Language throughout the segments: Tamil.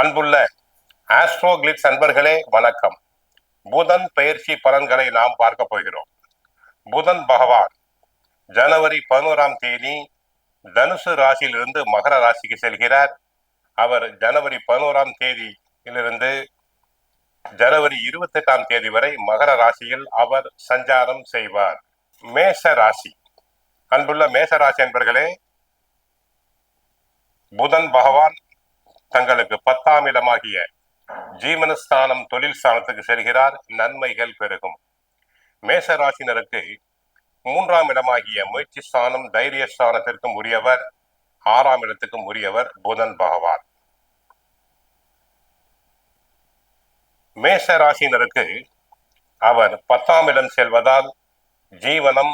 அன்புள்ள ஆஸ்ட்ரோகிளிட்ஸ் அன்பர்களே வணக்கம். புதன் பயிற்சி பலன்களை நாம் பார்க்க போகிறோம். புதன் பகவான் ஜனவரி பதினோராம் தேதி தனுசு ராசியிலிருந்து மகர ராசிக்கு செல்கிறார். அவர் ஜனவரி பதினோராம் தேதியிலிருந்து ஜனவரி இருபத்தெட்டாம் தேதி வரை மகர ராசியில் அவர் சஞ்சாரம் செய்வார். மேஷ ராசி. அன்புள்ள மேஷ ராசி அன்பர்களே புதன் பகவான் தங்களுக்கு பத்தாம் இடமாகிய ஜீவனஸ்தானம் தொழில் ஸ்தானத்துக்கு செல்கிறார். நன்மைகள் பெருகும். மேச ராசினருக்கு மூன்றாம் இடமாகிய முயற்சி ஸ்தானம் தைரிய ஸ்தானத்திற்கும் உரியவர். ஆறாம் இடத்துக்கும் உரியவர் புதன் பகவான். மேச ராசினருக்கு அவர் பத்தாம் இடம் செல்வதால் ஜீவனம்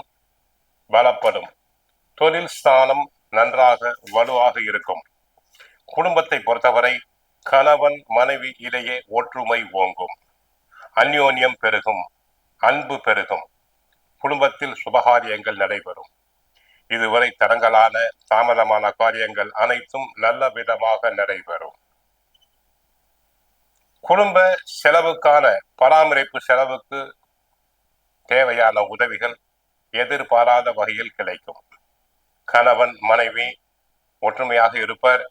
பலப்படும். தொழில் ஸ்தானம் நன்றாக வலுவாக இருக்கும். குடும்பத்தை பொறுத்தவரை கணவன் மனைவி இடையே ஒற்றுமை ஓங்கும். அந்யோன்யம் பெருகும் அன்பு பெருகும். குடும்பத்தில் சுபகாரியங்கள் நடைபெறும். இதுவரை தடங்கலான தாமதமான காரியங்கள் அனைத்தும் நல்ல விதமாக நடைபெறும். குடும்ப செலவுக்கான பராமரிப்பு செலவுக்கு தேவையான உதவிகள் எதிர்பாராத வகையில் கிடைக்கும். கணவன் மனைவி ஒற்றுமையாக இருப்பர்.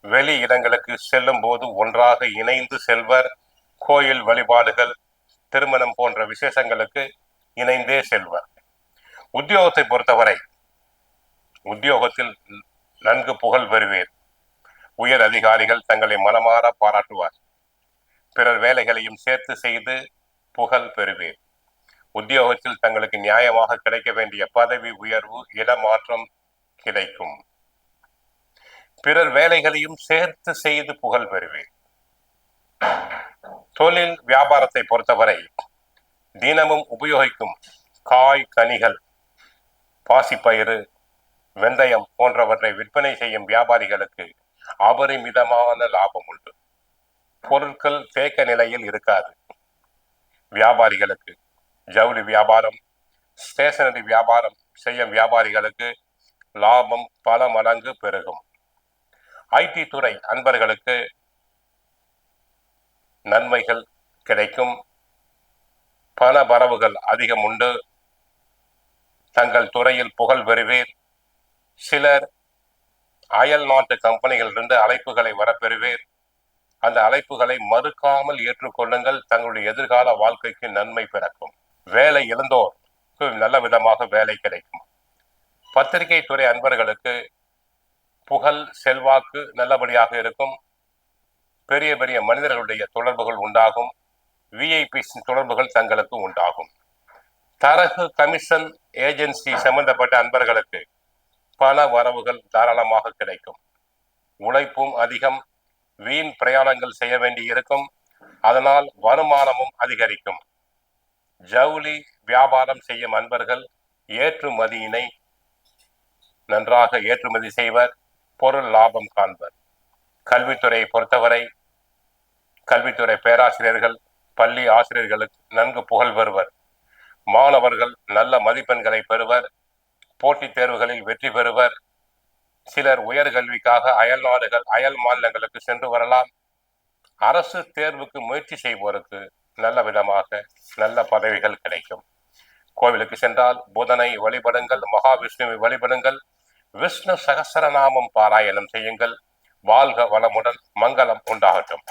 வெளி இடங்களுக்கு செல்லும் போது ஒன்றாக இணைந்து செல்வர் கோயில் வழிபாடுகள் திருமணம் போன்ற விசேஷங்களுக்கு இணைந்தே செல்வர். உத்தியோகத்தை பொறுத்தவரை உத்தியோகத்தில் நன்கு புகழ் பெறுவேன் உயர் அதிகாரிகள் தங்களை மனமாற பாராட்டுவார். பிறர் வேலைகளையும் சேர்த்து செய்து புகழ் பெறுவேன் உத்தியோகத்தில் தங்களுக்கு நியாயமாக கிடைக்க வேண்டிய பதவி உயர்வு இடமாற்றம் கிடைக்கும். பிறர் வேலைகளையும் சேர்த்து செய்து புகழ் பெறுவேன். தொழில் வியாபாரத்தை பொறுத்தவரை தினமும் உபயோகிக்கும் காய் கனிகள் பாசிப்பயிறு வெந்தயம் போன்றவற்றை விற்பனை செய்யும் வியாபாரிகளுக்கு அபரிமிதமான லாபம் உண்டு. பொருட்கள் தேக்க நிலையில் இருக்காது. வியாபாரிகளுக்கு ஜவுளி வியாபாரம் ஸ்டேஷனரி வியாபாரம் செய்யும் வியாபாரிகளுக்கு லாபம் பல மடங்கு பெருகும். ஐடி துறை அன்பர்களுக்கு நன்மைகள் கிடைக்கும். பண வரவுகள் அதிகம் உண்டு. தங்கள் துறையில் புகழ் பெறுவீர். சிலர் அயல் நாட்டு கம்பெனிகளிலிருந்து அழைப்புகளை வரப்பெறுவீர். அந்த அழைப்புகளை மறுக்காமல் ஏற்றுக்கொள்ளுங்கள். தங்களுடைய எதிர்கால வாழ்க்கைக்கு நன்மை பிறக்கும். வேலை இழந்தோர் நல்ல விதமாக வேலை கிடைக்கும். பத்திரிகை துறை அன்பர்களுக்கு புகழ் செல்வாக்கு நல்லபடியாக இருக்கும். பெரிய பெரிய மனிதர்களுடைய தொடர்புகள் உண்டாகும். விஐபி தொடர்புகள் தங்களுக்கு உண்டாகும். தரகு கமிஷன் ஏஜென்சி சம்பந்தப்பட்ட அன்பர்களுக்கு பண வரவுகள் தாராளமாக கிடைக்கும். உழைப்பும் அதிகம். வீண் பிரயாணங்கள் செய்ய வேண்டி இருக்கும். அதனால் வருமானமும் அதிகரிக்கும். ஜவுளி வியாபாரம் செய்யும் அன்பர்கள் ஏற்றுமதியினை நன்றாக ஏற்றுமதி செய்வர். பொருள் லாபம் காண்பர். கல்வித்துறையை பொறுத்தவரை கல்வித்துறை பேராசிரியர்கள் பள்ளி ஆசிரியர்களுக்கு நன்கு புகழ் பெறுவர். மாணவர்கள் நல்ல மதிப்பெண்களை பெறுவர். போட்டித் தேர்வுகளில் வெற்றி பெறுவர். சிலர் உயர்கல்விக்காக அயல் நாடுகள் அயல் மாநிலங்களுக்கு சென்று வரலாம். அரசு தேர்வுக்கு முயற்சி செய்வோருக்கு நல்ல விதமாக நல்ல பதவிகள் கிடைக்கும். கோவிலுக்கு சென்றால் புதனை வழிபடுங்கள் மகாவிஷ்ணுவை வழிபடுங்கள். விஷ்ணு சகசரநாமம் பாராயணம் செய்யுங்கள். வாழ்க வளமுடன் மங்களம் உண்டாகட்டும்.